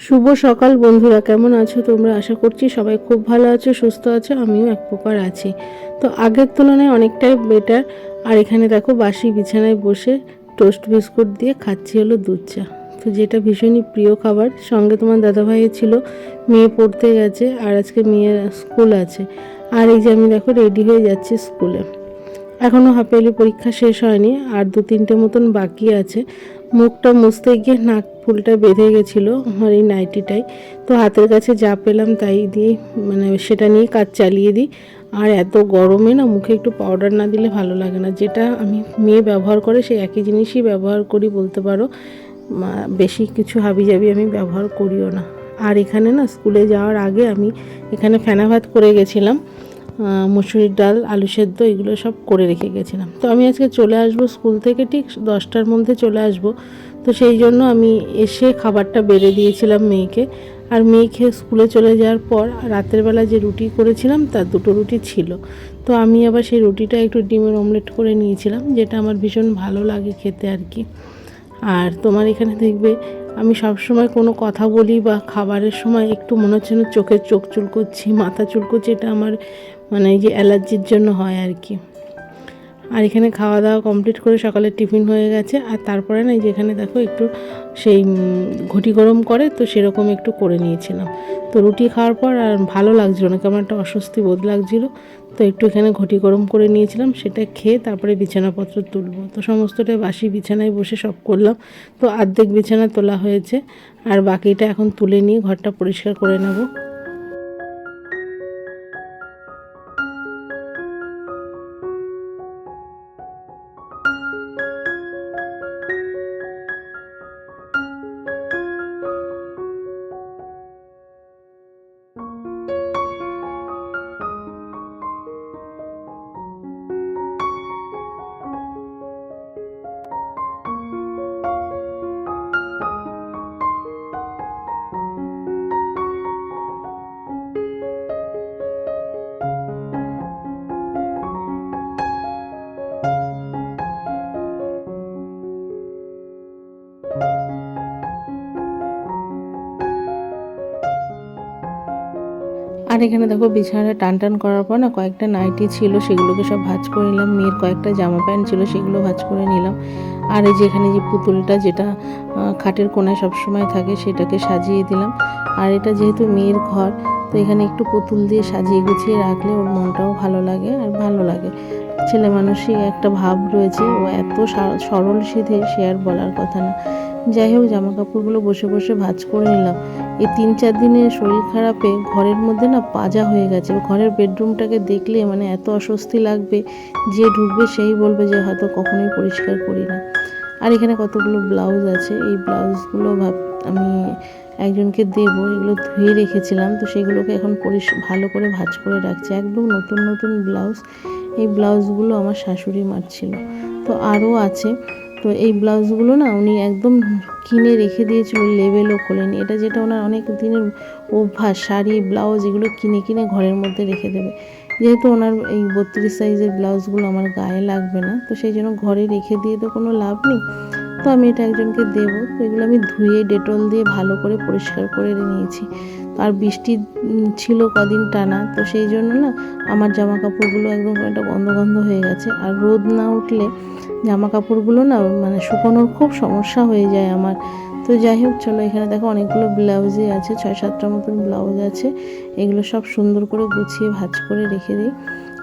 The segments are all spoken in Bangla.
শুভ সকাল বন্ধুরা, কেমন আছো তোমরা? আশা করছি সবাই খুব ভালো আছো, সুস্থ আছো, আমিও এক প্রকার আছি। তো আগের তুলনায় অনেকটাই বেটার আর এখানে দেখো বাসি বিছানায় বসে টোস্ট বিস্কুট দিয়ে খাচ্ছি হলো দুধ চা। তো যেটা ভীষণই প্রিয় খাবার, সঙ্গে তোমার দাদাভাই ছিল, মেয়ে পড়তে গেছে আর আজকে মেয়ের স্কুল আছে। আর এই যে আমি দেখো রেডি হয়ে যাচ্ছি স্কুলে। এখনও হাফেলি পরীক্ষা শেষ হয়নি, আর দু তিনটে মতন বাকি আছে। মুখটা মুছতে গিয়ে নাক ফুলটা বেঁধে গেছিল আমার এই নাইটিটাই। তো হাতের কাছে যা পেলাম তাই দিয়ে মানে সেটা নিয়ে কাজ চালিয়ে দিই। আর এত গরমে না মুখে একটু পাউডার না দিলে ভালো লাগে না। যেটা আমি মেয়ে ব্যবহার করে সেই একই জিনিসই ব্যবহার করি বলতে পারো। বেশি কিছু হাবি হাবিজাবি আমি ব্যবহার করিও না। আর এখানে না স্কুলে যাওয়ার আগে আমি এখানে ফেনা ভাত করে গেছিলাম মুসুরির ডাল, আলু সেদ্ধ, এগুলো সব করে রেখে গেছিলাম। তো আমি আজকে চলে আসব স্কুল থেকে ঠিক দশটার মধ্যে চলে আসব। তো সেই জন্য আমি এসে খাবারটা বেড়ে দিয়েছিলাম মেয়েকে। আর মেয়ে খেয়ে স্কুলে চলে যাওয়ার পর রাতের বেলা যে রুটি করেছিলাম, তার দুটো রুটি ছিল। তো আমি আবার সেই রুটিটা একটু ডিমের অমলেট করে নিয়েছিলাম, যেটা আমার ভীষণ ভালো লাগে খেতে আর কি। আর তোমার এখানে দেখবে, আমি সবসময় কোনো কথা বলি বা খাবারের সময় একটু মনে হচ্ছে না চোখের চোখ চুলকোচ্ছি, মাথা চুলকোচ্ছি, এটা আমার মানে যে অ্যালার্জির জন্য হয় আর কি। আর এখানে খাওয়া দাওয়া কমপ্লিট করে সকালে টিফিন হয়ে গেছে। আর তারপরে না যেখানে দেখো একটু সেই ঘটি গরম করে, তো সেরকম একটু করে নিয়েছিলাম। তো রুটি খাওয়ার পর আর ভালো লাগছিল না, কেমন একটা অস্বস্তি বোধ লাগছিল। তো একটু এখানে ঘটি গরম করে নিয়েছিলাম, সেটা খেয়ে তারপরে বিছানাপত্র তুলবো। তো সমস্তটা বাসি বিছানায় বসে সব করলাম। তো অর্ধেক বিছানা তোলা হয়েছে, আর বাকিটা এখন তুলে নিয়ে ঘরটা পরিষ্কার করে নেব। আর এখানে দেখো বিছানা টান টান করার পর না কয়েকটা নাইটি ছিল, সেগুলোকে সব ভাজ করে নিলাম। মেয়ের কয়েকটা জামা প্যান্ট ছিল, সেগুলো ভাজ করে নিলাম। আর এই যে এখানে যে পুতুলটা যেটা খাটের কোনায় সবসময় থাকে, সেটাকে সাজিয়ে দিলাম। আর এটা যেহেতু মেয়ের ঘর, তো এখানে একটু পুতুল দিয়ে সাজিয়ে গুছিয়ে রাখলে ওর মনটাও ভালো লাগে আর ভালো লাগে। ছেলে মানুষই একটা ভাব রয়েছে, ও এত সরল সিধে সে আর বলার কথা না। যাই হোক জামা কাপড়গুলো বসে বসে ভাজ করে নিলাম। এই তিন চার দিনের শরীর খারাপে ঘরের মধ্যে না পাজা হয়ে গেছে। ঘরের বেডরুমটাকে দেখলে মানে এত অস্বস্তি লাগবে, যে ঢুকবে সেই বলবে যে হয়তো কখনোই পরিষ্কার করি না। আর এখানে কতগুলো ব্লাউজ আছে, এই ব্লাউজগুলো ভাব, আমি একজনকে দেবো, এগুলো ধুয়ে রেখেছিলাম। তো সেগুলোকে এখন পরিষ ভালো করে ভাজ করে রাখছি। একদম নতুন নতুন ব্লাউজ। এই ব্লাউজগুলো আমার শাশুড়ি মারছিল। তো আরও আছে। তো এই ব্লাউজগুলো না উনি একদম কিনে রেখে দিয়েছিল লেবেলও খোলেনি। এটা যেটা ওনার অনেক দিনের অভ্যাস, শাড়ি, ব্লাউজ এগুলো কিনে কিনে ঘরের মধ্যে রেখে দেবে। যেহেতু ওনার এই বত্রিশ সাইজের ব্লাউজগুলো আমার গায়ে লাগবে না, তো সেই জন্য ঘরে রেখে দিয়ে তো কোনো লাভ নেই। তো আমি এটা একজনকে দেবো। তো এগুলো আমি ধুয়ে, ডেটল দিয়ে ভালো করে পরিষ্কার করে নিয়েছি। আর বৃষ্টি ছিল কদিন টানা, তো সেই জন্য না আমার জামা কাপড়গুলো একদম একটা গন্ধ গন্ধ হয়ে গেছে। আর রোদ না উঠলে জামা কাপড়গুলো না মানে শুকোনোর খুব সমস্যা হয়ে যায় আমার। তো যাই হোক, চলো এখানে দেখো অনেকগুলো ব্লাউজই আছে ছয় সাতটার মতন ব্লাউজ আছে। এগুলো সব সুন্দর করে গুছিয়ে ভাঁজ করে রেখে দিই।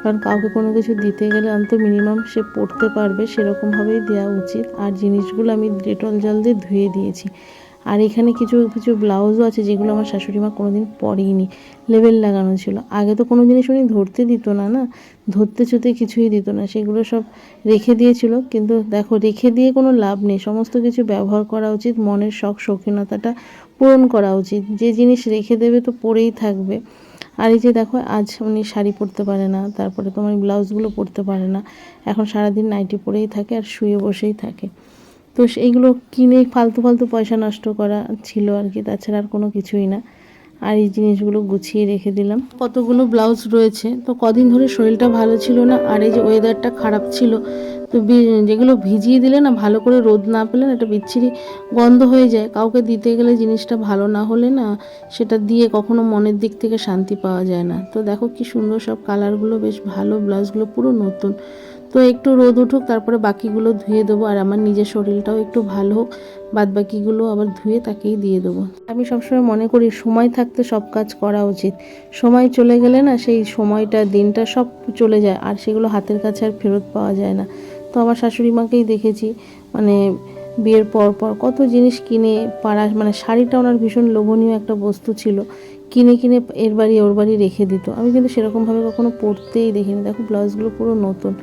কারণ কাউকে কোনো কিছু দিতে গেলে অন্তত মিনিমাম সে পড়তে পারবে, সেরকমভাবেই দেওয়া উচিত। আর জিনিসগুলো আমি ডেটল জল দিয়ে ধুয়ে দিয়েছি। আর এখানে কিছু কিছু ব্লাউজও আছে যেগুলো আমার শাশুড়ি মা কোনোদিন পরেইনি। লেবেল লাগানো ছিল। আগে তো কোনো জিনিস উনি ধরতে দিত না না? ধরতে ছুতে কিছুই দিত না। সেগুলো সব রেখে দিয়েছিল। কিন্তু দেখো, রেখে দিয়ে কোনো লাভ নেই। সমস্ত কিছু ব্যবহার করা উচিত। মনের শখ, শৌখিনতাটা পূরণ করা উচিত। যে জিনিস রেখে দেবে তো পরেই থাকবে। আর এই যে দেখো, আজ উনি শাড়ি পরতে পারে না, তারপরে তোমার ব্লাউজগুলো পরতে পারে না। এখন সারাদিন নাইটি পরেই থাকে আর শুয়ে বসেই থাকে। তো এইগুলো কিনে ফালতু ফালতু পয়সা নষ্ট করা ছিল আর কি, তাছাড়া আর কোনো কিছুই না। আর এই জিনিসগুলো গুছিয়ে রেখে দিলাম। কতগুলো ব্লাউজ রয়েছে। তো কদিন ধরে শরীরটা ভালো ছিল না, আর এই যে ওয়েদারটা খারাপ ছিল, তো যেগুলো ভিজিয়ে দিলে না ভালো করে রোদ না পেলে না একটা বিচ্ছিরি গন্ধ হয়ে যায়। কাউকে দিতে গেলে জিনিসটা ভালো না হলে না সেটা দিয়ে কখনো মনের দিক থেকে শান্তি পাওয়া যায় না। তো দেখো কি সুন্দর সব কালারগুলো বেশ ভালো ব্লাউজগুলো পুরো নতুন। তো একটু রোদ উঠুক, তারপরে বাকিগুলো ধুয়ে দেবো। আর আমার নিজের শরীরটাও একটু ভালো হোক, বাদ বাকিগুলো আবার ধুয়ে তাকেই দিয়ে দেবো। আমি সবসময় মনে করি সময় থাকতে সব কাজ করা উচিত। সময় চলে গেলে না সেই সময়টা, দিনটা সব চলে যায়, আর সেগুলো হাতের কাছে আর ফেরত পাওয়া যায় না। তো আমার শাশুড়ি মাকেই দেখেছি মানে বিয়ের পর পর কত জিনিস কিনে পাড়া মানে শাড়িটা ওনার ভীষণ লোভনীয় একটা বস্তু ছিল। কিনে কিনে এর বাড়ি ওর বাড়ি রেখে দিত। আমি কিন্তু সেরকমভাবে কখনো পরতেই দেখিনি। দেখো ব্লাউজগুলো পুরো নতুন।